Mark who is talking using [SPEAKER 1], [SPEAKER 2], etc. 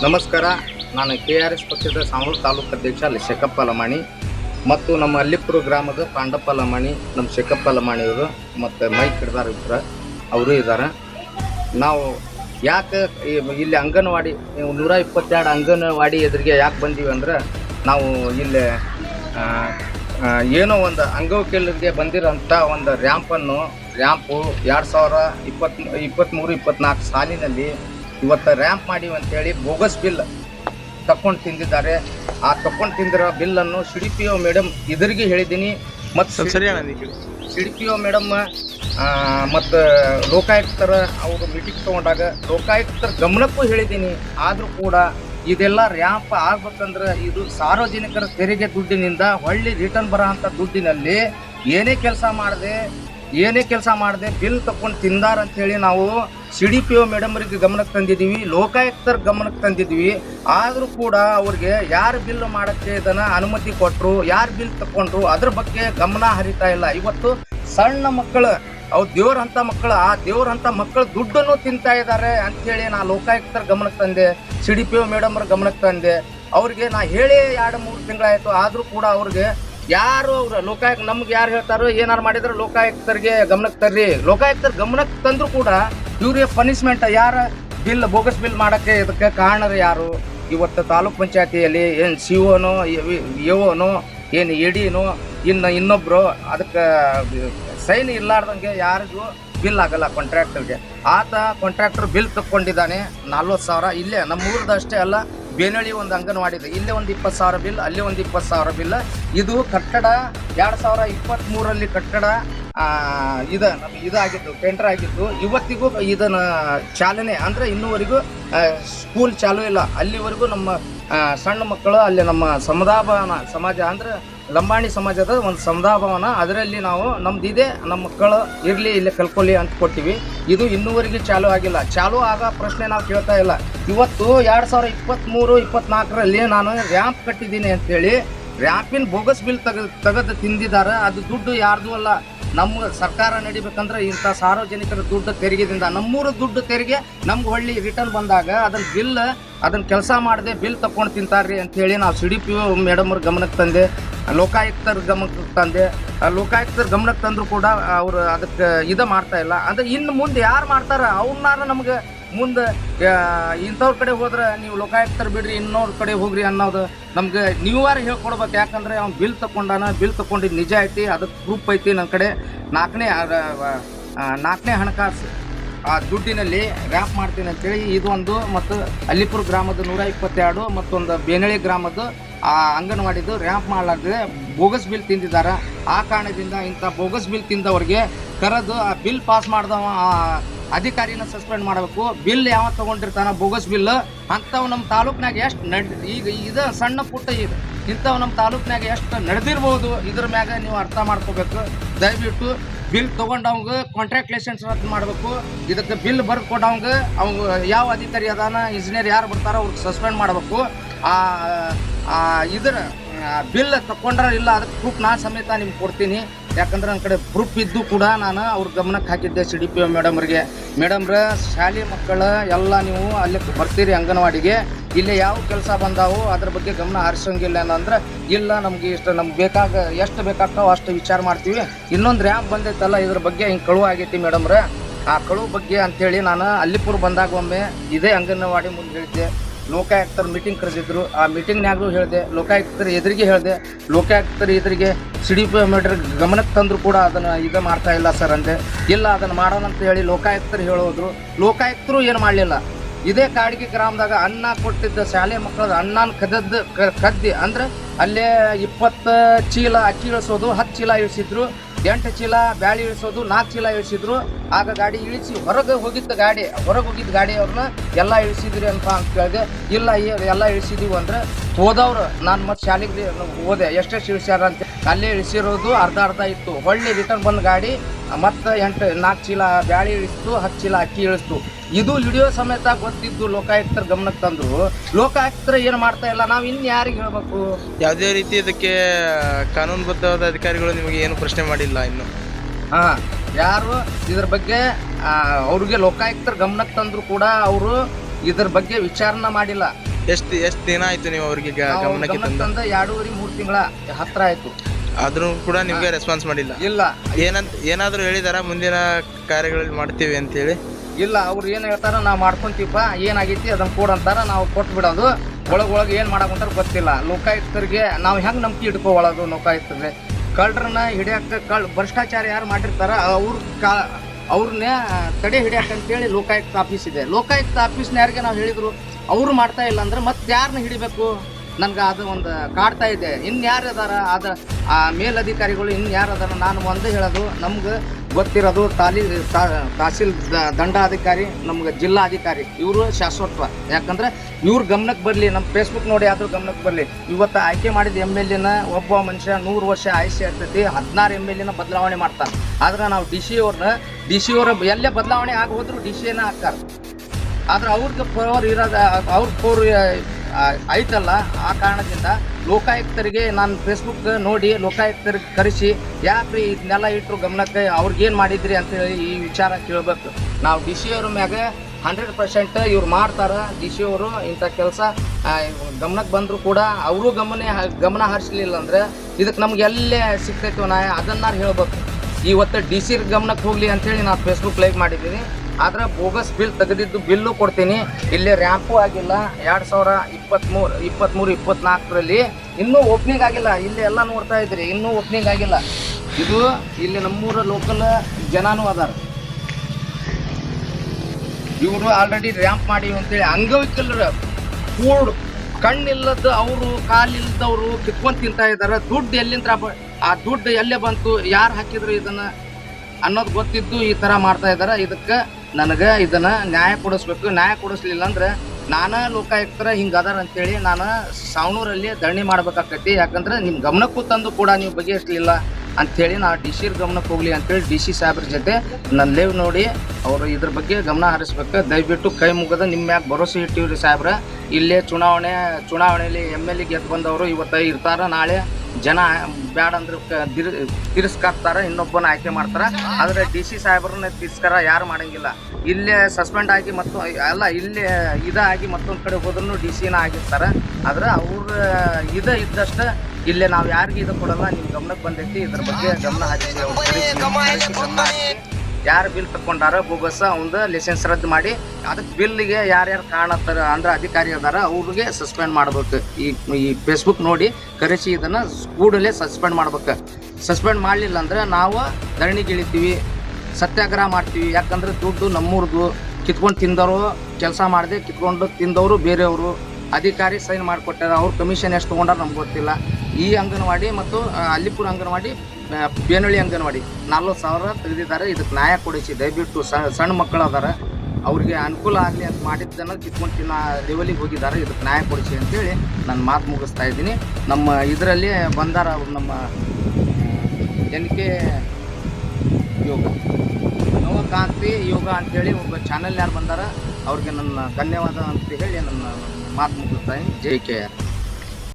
[SPEAKER 1] ನಮಸ್ಕಾರ. ನಾನು K R S ಪಕ್ಷದ ಸಾಮೂರು ತಾಲೂಕು ಅಧ್ಯಕ್ಷ ಅಲ್ಲಿ ಶೇಖಪ್ಪ ಲಮಾಣಿ ಮತ್ತು ನಮ್ಮ ಅಲ್ಲಿಪುರ ಗ್ರಾಮದ ಪಾಂಡಪ್ಪ ಲಮಾಣಿ, ನಮ್ಮ ಶೇಖಪ್ಪ ಲಮಾಣಿಯವರು ಮತ್ತು ಮೈಕ್ ಹಿಡ್ದಾರ ಇಬ್ಬರ ಅವರು ಇದ್ದಾರೆ ನಾವು ಯಾಕೆ ಇಲ್ಲಿ ಅಂಗನವಾಡಿ ನೂರ ಇಪ್ಪತ್ತೆರಡು ಅಂಗನವಾಡಿ ಎದುರಿಗೆ ಯಾಕೆ ಬಂದೀವಿ ಅಂದ್ರೆ ನಾವು ಇಲ್ಲಿ ಏನೋ ಒಂದು ಅಂಗವಿಕಲರಿಗೆ ಬಂದಿರೋಂಥ ಒಂದು ರ್ಯಾಂಪನ್ನು, ರ್ಯಾಂಪು ಎರಡು ಸಾವಿರ ಇಪ್ಪತ್ತ್ ಇಪ್ಪತ್ತ್ಮೂರು ಇಪ್ಪತ್ತ್ನಾಲ್ಕು ಸಾಲಿನಲ್ಲಿ ಇವತ್ತು ರ್ಯಾಂಪ್ ಮಾಡಿವಿ ಅಂತೇಳಿ ಬೋಗಸ್ ಬಿಲ್ ತಕೊಂಡು ತಿಂದಿದ್ದಾರೆ. ಆ ತಕೊಂಡು ತಿಂದಿರೋ ಬಿಲ್ಲನ್ನು C D P O madam ಇದರಿಗೆ ಹೇಳಿದ್ದೀನಿ. ಮತ್ತು C D P O madam ಮತ್ತು ಲೋಕಾಯುಕ್ತರ ಅವರು ಮೀಟಿಂಗ್ ತೊಗೊಂಡಾಗ ಲೋಕಾಯುಕ್ತರ ಗಮನಕ್ಕೂ ಹೇಳಿದ್ದೀನಿ. ಆದರೂ ಕೂಡ ಇದೆಲ್ಲ ರ್ಯಾಂಪ್ ಆಗ್ಬೇಕಂದ್ರೆ ಇದು ಸಾರ್ವಜನಿಕರ ತೆರಿಗೆ ದುಡ್ಡಿನಿಂದ ಹೊಳ್ಳಿ ರಿಟರ್ನ್ ಬರೋ ಅಂಥ ದುಡ್ಡಿನಲ್ಲಿ ಏನೇ ಕೆಲಸ ಮಾಡದೆ ಏನೇ ಕೆಲಸ ಮಾಡಿದೆ, ಬಿಲ್ ತಕೊಂಡು ತಿಂದಾರ ಅಂತೇಳಿ ನಾವು ಸಿ ಡಿ ಪಿ ಒ ಮೇಡಮ್ರಿಗೆ ಗಮನಕ್ಕೆ ತಂದಿದ್ದೀವಿ, ಲೋಕಾಯುಕ್ತರ ಗಮನಕ್ಕೆ ತಂದಿದ್ದೀವಿ. ಆದರೂ ಕೂಡ ಅವ್ರಿಗೆ ಯಾರು ಬಿಲ್ ಮಾಡೋಕ್ಕೆ ಇದನ್ನು ಅನುಮತಿ ಕೊಟ್ಟರು ಯಾರು ಬಿಲ್ ತಗೊಂಡ್ರು ಅದ್ರ ಬಗ್ಗೆ ಗಮನ ಹರಿತಾ ಇಲ್ಲ. ಇವತ್ತು ಸಣ್ಣ ಮಕ್ಕಳು, ಅವು ದೇವ್ರಂಥ ಮಕ್ಕಳು, ಆ ದೇವ್ರಂಥ ಮಕ್ಕಳು ದುಡ್ಡನ್ನು ತಿಂತಾ ಇದ್ದಾರೆ ಅಂಥೇಳಿ ನಾ ಲೋಕಾಯುಕ್ತರ ಗಮನಕ್ಕೆ ತಂದೆ, ಸಿ ಡಿ ಪಿ ಒ ಮೇಡಮ್ರ ಗಮನಕ್ಕೆ ತಂದೆ. ಅವ್ರಿಗೆ ನಾ ಹೇಳಿ ಎರಡು ಮೂರು ತಿಂಗಳಾಯಿತು ಆದರೂ ಕೂಡ ಅವ್ರಿಗೆ ಯಾರು ಅವ್ರ ಲೋಕಾಯುಕ್ ನಮ್ಗೆ ಯಾರು ಹೇಳ್ತಾರೋ, ಏನಾರು ಮಾಡಿದ್ರೆ ಲೋಕಾಯುಕ್ತರಿಗೆ ಗಮನಕ್ಕೆ ತರ್ರಿ. ಲೋಕಾಯುಕ್ತರ್ ಗಮನಕ್ಕೆ ತಂದ್ರು ಕೂಡ ಇವ್ರಿಗೆ ಪನಿಷ್ಮೆಂಟ್ ಯಾರ ಬಿಲ್ ಬೋಗಸ್ ಬಿಲ್ ಮಾಡಕ್ಕೆ ಇದಕ್ಕೆ ಕಾರಣರು ಯಾರು? ಇವತ್ತು ತಾಲೂಕ್ ಪಂಚಾಯತಿಯಲ್ಲಿ ಏನು ಸಿ ಒನೋ ಎಒನೋ ಏನು ಎಡಿನೋ ಇನ್ನು ಇನ್ನೊಬ್ರು, ಅದಕ್ಕೆ ಸೈನ್ ಇಲ್ಲಾರ್ದಂಗೆ ಯಾರಿಗೂ ಬಿಲ್ ಆಗಲ್ಲ ಕಾಂಟ್ರಾಕ್ಟರ್ಗೆ ಆತ ಕಾಂಟ್ರಾಕ್ಟರ್ ಬಿಲ್ ತಕ್ಕೊಂಡಿದ್ದಾನೆ, ನಲ್ವತ್ತು ಸಾವಿರ. ಇಲ್ಲೇ ನಮ್ಮ ಊರ್ದಷ್ಟೇ ಅಲ್ಲ ಬೇನಳ್ಳಿ ಒಂದು ಅಂಗನವಾಡಿ ಇದೆ. ಇಲ್ಲೇ ಒಂದು ಇಪ್ಪತ್ತು ಸಾವಿರ ಬಿಲ್, ಅಲ್ಲೇ ಒಂದು ಇಪ್ಪತ್ತು ಸಾವಿರ ಬಿಲ್. ಇದು ಕಟ್ಟಡ, ಎರಡು ಸಾವಿರ ಇಪ್ಪತ್ತ್ಮೂರರಲ್ಲಿ ಕಟ್ಟಡ ಇದು, ನಮ್ಗೆ ಇದಾಗಿದ್ದು ಟೆಂಡರ್ ಆಗಿತ್ತು ಇವತ್ತಿಗೂ ಇದನ್ನು ಚಾಲನೆ, ಅಂದರೆ ಇನ್ನೂವರೆಗೂ ಸ್ಕೂಲ್ ಚಾಲೂ ಇಲ್ಲ. ಅಲ್ಲಿವರೆಗೂ ನಮ್ಮ ಸಣ್ಣ ಮಕ್ಕಳು ಅಲ್ಲಿ ನಮ್ಮ ಸಮುದಾಭವನ ಸಮಾಜ ಅಂದ್ರೆ ಲಂಬಾಣಿ ಸಮಾಜದ ಒಂದು ಸಮುದಾಭವನ. ಅದರಲ್ಲಿ ನಾವು ನಮ್ದು ಇದೆ, ನಮ್ಮ ಮಕ್ಕಳು ಇರಲಿ, ಇಲ್ಲೇ ಕಲ್ಕೊಳ್ಳಿ ಅಂತ ಕೊಟ್ಟಿವಿ ಇದು ಇನ್ನೂವರೆಗೆ ಚಾಲೂ ಆಗಿಲ್ಲ. ಚಾಲೂ ಆಗ ಪ್ರಶ್ನೆ ನಾವು ಕೇಳ್ತಾ ಇಲ್ಲ. ಇವತ್ತು ಎರಡು ಸಾವಿರ ಇಪ್ಪತ್ತ್ಮೂರು ಇಪ್ಪತ್ನಾಲ್ಕರಲ್ಲಿ ನಾನು ರ್ಯಾಂಪ್ ಕಟ್ಟಿದ್ದೀನಿ ಅಂತೇಳಿ, ರ್ಯಾಂಪಿನ ಬೋಗಸ್ ಬಿಲ್ ತೆಗೆದು ತೆಗೆದು ತಿಂದಿದ್ದಾರೆ. ಅದು ದುಡ್ಡು ಯಾರ್ದು ಅಲ್ಲ. ನಮ್ಮ ಸರ್ಕಾರ ನಡಿಬೇಕಂದ್ರೆ ಇಂಥ ಸಾರ್ವಜನಿಕರ ದುಡ್ಡು ತೆರಿಗೆದಿಂದ, ನಮ್ಮೂರ ದುಡ್ಡು ತೆರಿಗೆ ನಮ್ಗೆ ಹೊಳ್ಳಿ ರಿಟರ್ನ್ ಬಂದಾಗ ಅದನ್ನ ಬಿಲ್ ಅದನ್ನ ಕೆಲಸ ಮಾಡದೆ ಬಿಲ್ ತಕೊಂಡು ತಿಂತಾರ್ರಿ ಅಂತ ಹೇಳಿ ನಾವು ಸಿ ಡಿ ಪಿ ಮೇಡಮ್ ಅವ್ರ ಗಮನಕ್ಕೆ ತಂದೆ, ಲೋಕಾಯುಕ್ತರ ಗಮನಕ್ಕೆ ತಂದೆ ಲೋಕಾಯುಕ್ತರ ಗಮನಕ್ಕೆ ತಂದರೂ ಕೂಡ ಅವರು ಅದಕ್ಕೆ ಇದು ಮಾಡ್ತಾ ಇಲ್ಲ. ಅಂದರೆ ಇನ್ನು ಮುಂದೆ ಯಾರು ಮಾಡ್ತಾರೆ? ಅವ್ರನ್ನಾರ ನಮ್ಗೆ ಮುಂದೆ ಇಂಥವ್ರ ಕಡೆ ಹೋದ್ರೆ ನೀವು ಲೋಕಾಯುಕ್ತರು ಬಿಡ್ರಿ, ಇನ್ನೋರ್ ಕಡೆ ಹೋಗ್ರಿ ಅನ್ನೋದು ನಮ್ಗೆ ನೀವಾರು ಹೇಳ್ಕೊಡ್ಬೇಕು. ಯಾಕಂದ್ರೆ ಅವ್ನು ಬಿಲ್ ತಕೊಂಡಾನ ಬಿಲ್ ತಕೊಂಡಿದ್ದು ನಿಜ ಐತಿ ಅದಕ್ಕೆ ಪ್ರೂಫ್ ಐತಿ ನನ್ನ ಕಡೆ. ನಾಲ್ಕನೇ ನಾಲ್ಕನೇ ಹಣಕಾಸು, ಆ ದುಡ್ಡಿನಲ್ಲಿ ರ್ಯಾಂಪ್ ಮಾಡ್ತೀನಿ ಅಂತೇಳಿ ಇದೊಂದು ಮತ್ತು ಅಲ್ಲಿಪುರ ಗ್ರಾಮದ ನೂರ ಇಪ್ಪತ್ತೆರಡು, ಮತ್ತೊಂದು ಬೇನಳಿ ಗ್ರಾಮದ ಆ ಅಂಗನವಾಡಿದು ರ್ಯಾಂಪ್ ಮಾಡಲಾರ್ದೆ ಬೋಗಸ್ ಬಿಲ್ ತಿಂದಿದ್ದಾರೆ ಆ ಕಾರಣದಿಂದ ಇಂಥ ಬೋಗಸ್ ಬಿಲ್ ತಿಂದವ್ರಿಗೆ ಕರೆದು ಆ ಬಿಲ್ ಪಾಸ್ ಮಾಡಿದವ ಅಧಿಕಾರಿನ ಸಸ್ಪೆಂಡ್ ಮಾಡಬೇಕು. ಬಿಲ್ ಯಾವ ತಗೊಂಡಿರ್ತಾನ ಬೋಗಸ್ ಬಿಲ್. ಅಂಥವು ನಮ್ಮ ತಾಲೂಕ್ನಾಗ ಎಷ್ಟು ನಡ್, ಈಗ ಇದು ಸಣ್ಣ ಪುಟ್ಟ ಇದು ಇಂಥವು ನಮ್ಮ ತಾಲೂಕ್ನಾಗ ಎಷ್ಟು ನಡೆದಿರ್ಬೋದು, ಇದ್ರ ಮ್ಯಾಗ ನೀವು ಅರ್ಥ ಮಾಡ್ಕೋಬೇಕು. ದಯವಿಟ್ಟು ಬಿಲ್ ತಗೊಂಡವಂಗ ಕಾಂಟ್ರಾಕ್ಟ್ ಲೈಸೆನ್ಸ್ ರದ್ದು ಮಾಡಬೇಕು. ಇದಕ್ಕೆ ಬಿಲ್ ಬರ್ದು ಕೊಡವಂಗ ಅವಂಗ ಯಾವ ಅಧಿಕಾರಿ ಅದಾನ ಇಂಜಿನಿಯರ್ ಯಾರು ಬರ್ತಾರೋ ಅವ್ರಿಗೆ ಸಸ್ಪೆಂಡ್ ಮಾಡಬೇಕು. ಆ ಇದರ ಬಿಲ್ ತಗೊಂಡ್ರ ಇಲ್ಲ ಅದಕ್ಕೆ ಪ್ರೂಫ್ ನಾ ಸಮೇತ ನಿಮ್ಗೆ ಕೊಡ್ತೀನಿ. ಯಾಕಂದ್ರೆ ನನ್ನ ಕಡೆ ಪ್ರೂಫ್ ಇದ್ದು ಕೂಡ ನಾನು ಅವ್ರ ಗಮನಕ್ಕೆ ಹಾಕಿದ್ದೆ ಸಿ ಡಿ ಪಿ ಮೇಡಮ್ರಿಗೆ ಮೇಡಮ್ರ ಶಾಲೆ ಮಕ್ಕಳ ಎಲ್ಲ ನೀವು ಅಲ್ಲಿ ಬರ್ತೀರಿ ಅಂಗನವಾಡಿಗೆ. ಇಲ್ಲಿ ಯಾವ ಕೆಲಸ ಬಂದಾವು ಅದ್ರ ಬಗ್ಗೆ ಗಮನ ಹರಿಸೋಂಗಿಲ್ಲ ಅಂದ್ರೆ ಇಲ್ಲ ನಮ್ಗೆ ಇಷ್ಟು, ನಮ್ಗೆ ಬೇಕಾಗ, ಎಷ್ಟು ಬೇಕಾಗ್ತಾವ ಅಷ್ಟು ವಿಚಾರ ಮಾಡ್ತೀವಿ. ಇನ್ನೊಂದು ರ್ಯಾಂಪ್ ಬಂದೈತಲ್ಲ, ಇದ್ರ ಬಗ್ಗೆ ಹಿಂಗೆ ಕಳುವು ಆಗೈತಿ ಮೇಡಮ್ರ ಆ ಕಳುವು ಬಗ್ಗೆ ಅಂತೇಳಿ ನಾನು ಅಲ್ಲಿಪುರ ಬಂದಾಗ ಒಮ್ಮೆ ಇದೇ ಅಂಗನವಾಡಿ ಮುಂದೆ ಹೇಳಿದ್ದೆ ಲೋಕಾಯುಕ್ತರ ಮೀಟಿಂಗ್ ಕರೆದಿದ್ರು. ಆ ಮೀಟಿಂಗ್ನಾಗೂ ಹೇಳಿದೆ, ಲೋಕಾಯುಕ್ತರ ಎದುರಿಗೆ ಹೇಳಿದೆ, ಲೋಕಾಯುಕ್ತರ ಎದುರಿಗೆ ಸಿ ಡಿ ಪಿ ಮೀಟರ್ ಗಮನಕ್ಕೆ ತಂದರೂ ಕೂಡ ಅದನ್ನು ಇದು ಮಾಡ್ತಾ ಇಲ್ಲ ಸರ್ ಅಂದೆ. ಇಲ್ಲ, ಅದನ್ನು ಮಾಡೋಣ ಅಂತ ಹೇಳಿ ಲೋಕಾಯುಕ್ತರು ಹೇಳೋದ್ರು. ಲೋಕಾಯುಕ್ತರು ಏನು ಮಾಡಲಿಲ್ಲ? ಇದೇ ಕಾಡಿಗೆ ಗ್ರಾಮದಾಗ ಅನ್ನ ಕೊಟ್ಟಿದ್ದ ಶಾಲೆ ಮಕ್ಕಳದ ಅನ್ನನ ಕದದ್ದು ಕದ್ದಿ. ಅಂದ್ರೆ ಅಲ್ಲೇ ಇಪ್ಪತ್ತು ಚೀಲ ಅಕ್ಕಿ ಇಳಿಸೋದು, ಹತ್ತು ಚೀಲ ಇಳಿಸಿದ್ರು, ಎಂಟು ಚೀಲ ಬ್ಯಾಳಿ ಇಳಿಸೋದು, ನಾಲ್ಕು ಚೀಲ ಇಳಿಸಿದ್ರು. ಆಗ ಗಾಡಿ ಇಳಿಸಿ ಹೊರಗೆ ಹೋಗಿದ್ದ ಗಾಡಿ ಹೊರಗೆ ಹೋಗಿದ್ದ ಗಾಡಿ ಅವ್ರನ್ನ ಎಲ್ಲ ಇಳಿಸಿದ್ರಿ ಅಂತ ಅಂತ ಕೇಳಿದೆ ಇಲ್ಲ ಎಲ್ಲ ಇಳಿಸಿದೀವಿ ಅಂದ್ರೆ ಹೋದವ್ರು ನಾನು ಮತ್ತೆ ಶಾಲೆಗೆ ಹೋದೆ ಎಷ್ಟೆಷ್ಟು ಇಳಿಸ್ಯಾರ ಅಂತ ಅಲ್ಲೇ ಇಳಿಸಿರೋದು ಅರ್ಧ ಅರ್ಧ ಇತ್ತು. ಹೊಳ್ಳಿ ರಿಟರ್ನ್ ಬಂದ ಗಾಡಿ ಮತ್ತೆ ಎಂಟು ನಾಲ್ಕು ಚೀಲ ಬ್ಯಾಳಿ ಇಳಿಸ್ತು ಹತ್ತು ಚೀಲ ಅಕ್ಕಿ ಇಳಿಸ್ತು. ಇದು ವಿಡಿಯೋ ಸಮೇತ ಗೊತ್ತಿದ್ದು ಲೋಕಾಯುಕ್ತರ ಗಮನಕ್ಕೆ ತಂದು. ಲೋಕಾಯುಕ್ತರ ಏನು ಮಾಡ್ತಾ ಇಲ್ಲ? ನಾವು ಇನ್ನು ಯಾರಿಗೆ ಹೇಳಬೇಕು?
[SPEAKER 2] ಯಾವುದೇ ರೀತಿ ಇದಕ್ಕೆ ಕಾನೂನುಬದ್ಧವಾದ ಅಧಿಕಾರಿಗಳು ನಿಮಗೆ ಏನು ಪ್ರಶ್ನೆ ಮಾಡಿಲ್ಲ ಇನ್ನು.
[SPEAKER 1] ಹಾಂ. ಯಾರು ಇದ್ರ ಬಗ್ಗೆ ಅವ್ರಿಗೆ ಲೋಕಾಯುಕ್ತರ ಗಮನಕ್ಕೆ ತಂದ್ರು ಕೂಡ ಅವರು ಇದ್ರ ಬಗ್ಗೆ ವಿಚಾರಣೆ ಮಾಡಿಲ್ಲ.
[SPEAKER 2] ಎಷ್ಟು ಎಷ್ಟು ದಿನ ಆಯ್ತು ನೀವು ಅವ್ರಿಗೆ ಗಮನಕ್ಕೆ ತಂದು?
[SPEAKER 1] ಎರಡೂವರೆ ಮೂರು ತಿಂಗಳ ಹತ್ರ ಆಯ್ತು.
[SPEAKER 2] ಆದ್ರೂ ಕೂಡ ನಿಮ್ಗೆ ರೆಸ್ಪಾನ್ಸ್ ಮಾಡಿಲ್ಲ?
[SPEAKER 1] ಇಲ್ಲ.
[SPEAKER 2] ಏನಂತ ಏನಾದ್ರೂ ಹೇಳಿದಾರ ಮುಂದಿನ ಕಾರ್ಯಗಳಲ್ಲಿ ಮಾಡ್ತೀವಿ ಅಂತ ಹೇಳಿ
[SPEAKER 1] ಇಲ್ಲ ಅವ್ರು ಏನ್ ಹೇಳ್ತಾರ ನಾವು ಮಾಡ್ಕೊಂತೀವಪ್ಪ ಏನಾಗೈತಿ ಅದನ್ನ ಕೊಡಂತಾರ ನಾವು ಕೊಟ್ಟು ಬಿಡೋದು. ಒಳಗೊಳಗೆ ಏನ್ ಮಾಡಕಂತಾರ ಗೊತ್ತಿಲ್ಲ. ಲೋಕಾಯುಕ್ತರಿಗೆ ನಾವು ಹೆಂಗ್ ನಂಬಿಕೆ ಇಟ್ಕೋವಳದು ಲೋಕಾಯುಕ್ತರಿಗೆ? ಕಳ್ಳರನ್ನ ಹಿಡಿಯಕ್ಕೆ ಕಳ್ ಭ್ರಷ್ಟಾಚಾರ ಯಾರು ಮಾಡಿರ್ತಾರ, ಅವ್ರ ಕಾ ಅವ್ರನ್ನ ತಡೆ ಹಿಡಿಯಕ್ಕಂತೇಳಿ ಲೋಕಾಯುಕ್ತ ಆಫೀಸ್ ಇದೆ. ಲೋಕಾಯುಕ್ತ ಆಫೀಸ್ನ ಯಾರಿಗೆ ನಾವು ಹೇಳಿದ್ರು? ಅವ್ರು ಮಾಡ್ತಾ ಇಲ್ಲ ಅಂದ್ರೆ ಮತ್ತೆ ಯಾರನ್ನ ಹಿಡಿಬೇಕು? ನನ್ಗೆ ಅದು ಒಂದು ಕಾಡ್ತಾ ಇದೆ. ಇನ್ಯಾರು ಅದಾರ? ಅದ ಆ ಮೇಲಧಿಕಾರಿಗಳು ಇನ್ನು ಯಾರು ಅದಾರ? ನಾನು ಒಂದು ಹೇಳೋದು, ನಮ್ಗೆ ಗೊತ್ತಿರೋದು ತಾಲಿ ತಹಸೀಲ್ ದಂಡಾಧಿಕಾರಿ, ನಮ್ಗೆ ಜಿಲ್ಲಾಧಿಕಾರಿ ಇವರು ಶಾಶ್ವತ್ವ. ಯಾಕಂದ್ರೆ ಇವ್ರ ಗಮನಕ್ಕೆ ಬರಲಿ ನಮ್ಮ ಫೇಸ್ಬುಕ್ ನೋಡಿ ಆದರೂ ಗಮನಕ್ಕೆ ಬರಲಿ. ಇವತ್ತು ಆಯ್ಕೆ ಮಾಡಿದ ಎಂ ಎಲ್ ಎನ ಒಬ್ಬ ಮನುಷ್ಯ ನೂರು ವರ್ಷ ಆಯುಷ್ಯ ಇರ್ತೈತಿ ಹದಿನಾರು ಎಂ ಎಲ್ ಎನ ಬದಲಾವಣೆ ಮಾಡ್ತಾರೆ ಆದ್ರೆ ನಾವು ಡಿ ಸಿ ಅವ್ರನ್ನ ಡಿ ಸಿ ಅವ್ರ ಎಲ್ಲೇ ಬದಲಾವಣೆ ಆಗಿ ಹೋದ್ರು ಡಿ ಸಿ ಎನ ಹಾಕ್ತಾರೆ. ಆದ್ರೆ ಅವ್ರಿಗೆ ಪವರ್ ಇರೋದ, ಅವ್ರ ಪವರ್ ಐತಲ್ಲ ಆ ಕಾರಣದಿಂದ ಲೋಕಾಯುಕ್ತರಿಗೆ ನಾನು ಫೇಸ್ಬುಕ್ ನೋಡಿ ಲೋಕಾಯುಕ್ತರಿಗೆ ಕರೆಸಿ, ಯಾಕ್ರಿ ಇದನ್ನೆಲ್ಲ ಇಟ್ಟರು ಗಮನಕ್ಕೆ ಅವ್ರಿಗೇನು ಮಾಡಿದ್ರಿ ಅಂತೇಳಿ ಈ ವಿಚಾರ ಕೇಳಬೇಕು. ನಾವು ಡಿ ಸಿ ಅವ್ರ ಮ್ಯಾಗ ಹಂಡ್ರೆಡ್ ಪರ್ಸೆಂಟ್ ಇವ್ರು ಮಾಡ್ತಾರೆ. ಡಿ ಸಿ ಅವರು ಇಂಥ ಕೆಲಸ ಗಮನಕ್ಕೆ ಬಂದರೂ ಕೂಡ ಅವರು ಗಮನ ಗಮನ ಹರಿಸಲಿಲ್ಲ ಅಂದ್ರೆ ಇದಕ್ಕೆ ನಮ್ಗೆ ಎಲ್ಲೇ ಸಿಗ್ತೈತೋ ನಾ ಅದನ್ನಾರು ಹೇಳ್ಬೇಕು. ಇವತ್ತು ಡಿ ಸಿ ಗಮನಕ್ಕೆ ಹೋಗ್ಲಿ ಅಂತೇಳಿ ನಾನು ಫೇಸ್ಬುಕ್ ಲೈವ್ ಮಾಡಿದ್ದೀನಿ. ಆದ್ರೆ ಬೋಗಸ್ ಬಿಲ್ ತೆಗೆದಿದ್ದು ಬಿಲ್ಲು ಕೊಡ್ತೀನಿ. ಇಲ್ಲಿ ರ್ಯಾಂಪು ಆಗಿಲ್ಲ. ಎರಡು ಸಾವಿರ ಇಪ್ಪತ್ತ್ಮೂರು ಇಪ್ಪತ್ತ್ಮೂರು ಇಪ್ಪತ್ನಾಲ್ಕರಲ್ಲಿ ಇನ್ನೂ ಓಪನಿಂಗ್ ಆಗಿಲ್ಲ. ಇಲ್ಲಿ ಎಲ್ಲ ನೋಡ್ತಾ ಇದ್ರಿ ಇನ್ನೂ ಓಪನಿಂಗ್ ಆಗಿಲ್ಲ. ಇದು ಇಲ್ಲಿ ನಮ್ಮೂರ ಲೋಕಲ್ ಜನನೂ ಅದಾರ. ಇವರು ಆಲ್ರೆಡಿ ರ್ಯಾಂಪ್ ಮಾಡಿ ಅಂತೇಳಿ. ಅಂಗವಿಕಲರು ಕೂಡ್ ಕಣ್ಣಿಲ್ಲದ ಅವರು, ಕಾಲಿಲ್ಲದವರು ಕಿತ್ಕೊಂಡ್ ತಿಂತಾ ಇದಾರೆ ದುಡ್ಡು ಎಲ್ಲಿಂದ ಆ ದುಡ್ಡು ಎಲ್ಲೇ ಬಂತು, ಯಾರು ಹಾಕಿದ್ರು ಇದನ್ನ ಅನ್ನೋದು ಗೊತ್ತಿದ್ದು ಈ ತರ ಮಾಡ್ತಾ ಇದಾರೆ ಇದಕ್ಕೆ ನನಗೆ ಇದನ್ನ ನ್ಯಾಯ ಕೊಡಿಸ್ಬೇಕು, ನ್ಯಾಯ ಕೊಡಿಸ್ಲಿಲ್ಲ ಅಂದ್ರೆ ನಾನು ಲೋಕಾಯುಕ್ತರ ಹಿಂಗ ಅದಾರ ಅಂತೇಳಿ ನಾನು ಸಾವನೂರಲ್ಲಿ ಧರಣಿ ಮಾಡ್ಬೇಕಾಕೈತಿ ಯಾಕಂದ್ರೆ ನಿಮ್ಮ ಗಮನಕ್ಕೂ ತಂದು ಕೂಡ ನೀವು ಬಗೆಹರಿಸಲಿಲ್ಲ ಅಂಥೇಳಿ ನಾ ಡಿ ಸಿರ್ ಗಮನಕ್ಕೆ ಹೋಗ್ಲಿ ಅಂತೇಳಿ ಡಿ ಸಿ ಸಾಹೇಬ್ರ ಜೊತೆ ನನ್ನ ಲೇವ್ ನೋಡಿ ಅವರು ಇದ್ರ ಬಗ್ಗೆ ಗಮನ ಹರಿಸ್ಬೇಕು. ದಯವಿಟ್ಟು ಕೈ ಮುಗದ ನಿಮ್ಮ ಮ್ಯಾಗ ಭರೋಸೆ ಇಟ್ಟಿವ್ರಿ ಸಾಹೇಬ್ರ. ಇಲ್ಲೇ ಚುನಾವಣೆ, ಚುನಾವಣೆಯಲ್ಲಿ ಎಂ ಎಲ್ ಎ ಗೆದ್ದು ಬಂದವರು ಇವತ್ತು ಇರ್ತಾರೆ, ನಾಳೆ ಜನ ಬ್ಯಾಡ ಅಂದ್ರೆ ತಿರ್- ಇನ್ನೊಬ್ಬನ ಆಯ್ಕೆ ಮಾಡ್ತಾರ. ಆದ್ರೆ ಡಿ ಸಿ ಸಾಹೇಬ್ರನ್ನ ತಿರಸ್ಕಾರ ಯಾರು ಮಾಡಂಗಿಲ್ಲ. ಇಲ್ಲೇ ಸಸ್ಪೆಂಡ್ ಆಗಿ ಮತ್ತು, ಅಲ್ಲ, ಇಲ್ಲೇ ಇದಾಗಿ ಮತ್ತೊಂದು ಕಡೆ ಹೋದ್ರೂ ಡಿ ಸಿನ ಆಗಿರ್ತಾರ. ಆದ್ರೆ ಅವ್ರ ಇದ ಇದ್ದಷ್ಟ ಇಲ್ಲೇ ನಾವು ಯಾರಿಗೂ ಇದು ಕೊಡಲ್ಲ ನಿಮ್ ಗಮನಕ್ಕೆ ಬಂದೈತಿ, ಇದ್ರ ಬಗ್ಗೆ ಗಮನ ಹರಿಸಿ ಯಾರು ಬಿಲ್ ತಕೊಂಡಾರ ಬೋಗಸ್ ಒಂದು ಲೈಸೆನ್ಸ್ ರದ್ದು ಮಾಡಿ ಅದಕ್ಕೆ ಬಿಲ್ಗೆ ಯಾರ್ಯಾರು ಕಾಣತ್ತಾರ ಅಂದ್ರೆ ಅಧಿಕಾರಿ ಅದಾರ, ಅವ್ರಿಗೆ ಸಸ್ಪೆಂಡ್ ಮಾಡ್ಬೇಕು. ಈ ಈ ಫೇಸ್ಬುಕ್ ನೋಡಿ ಕರೆಸಿ ಇದನ್ನ ಕೂಡಲೇ ಸಸ್ಪೆಂಡ್ ಮಾಡ್ಬೇಕು. ಸಸ್ಪೆಂಡ್ ಮಾಡಲಿಲ್ಲ ಅಂದ್ರೆ ನಾವು ಧರಣಿಗಿಳಿತೀವಿ ಸತ್ಯಾಗ್ರಹ ಮಾಡ್ತೀವಿ. ಯಾಕಂದ್ರೆ ದುಡ್ಡು ನಮ್ಮೂರ್ದು, ಕಿತ್ಕೊಂಡು ತಿಂದವರು ಕೆಲಸ ಮಾಡದೆ, ಕಿತ್ಕೊಂಡು ತಿಂದವರು ಬೇರೆಯವರು. ಅಧಿಕಾರಿ ಸೈನ್ ಮಾಡಿಕೊಟ್ಟಾರ, ಅವ್ರು ಕಮಿಷನ್ ಎಷ್ಟು ತೊಗೊಂಡಾರ ನಮ್ಗೆ ಗೊತ್ತಿಲ್ಲ. ಈ ಅಂಗನವಾಡಿ ಮತ್ತು ಅಲ್ಲಿಪುರ ಅಂಗನವಾಡಿ ಬೇನಳ್ಳಿ ಅಂಗನವಾಡಿ ನಲ್ವತ್ತು ಸಾವಿರ ತೆಗೆದಿದ್ದಾರೆ. ಇದಕ್ಕೆ ನ್ಯಾಯ ಕೊಡಿಸಿ. ದಯವಿಟ್ಟು ಸಣ್ಣ ಮಕ್ಕಳು ಅದಾರ ಅವ್ರಿಗೆ ಅನುಕೂಲ ಆಗಲಿ ಅಂತ ಮಾಡಿದ್ದನ್ನು ಕಿತ್ಕೊಂಡು ತಿನ್ನ ಲೆವೆಲಿಗೆ ಹೋಗಿದ್ದಾರೆ. ಇದಕ್ಕೆ ನ್ಯಾಯ ಕೊಡಿಸಿ ಅಂತೇಳಿ ನಾನು ಮಾತು ಮುಗಿಸ್ತಾ ಇದ್ದೀನಿ. ನಮ್ಮ ಇದರಲ್ಲಿ ಬಂದಾರ ನಮ್ಮ ಎನ್ ಕೆ ಯೋಗ. ನವಕಾಂತಿ ಯೋಗ ಅಂತೇಳಿ ಒಬ್ಬ ಚಾನಲ್ ಯಾರು ಬಂದಾರ, ಅವ್ರಿಗೆ ನನ್ನ ಧನ್ಯವಾದ ಅಂತ ಹೇಳಿ ನನ್ನ ಮಾತು ಮುಗಿಸ್ತಾ ಜೈ ಕೆ ಆರ್.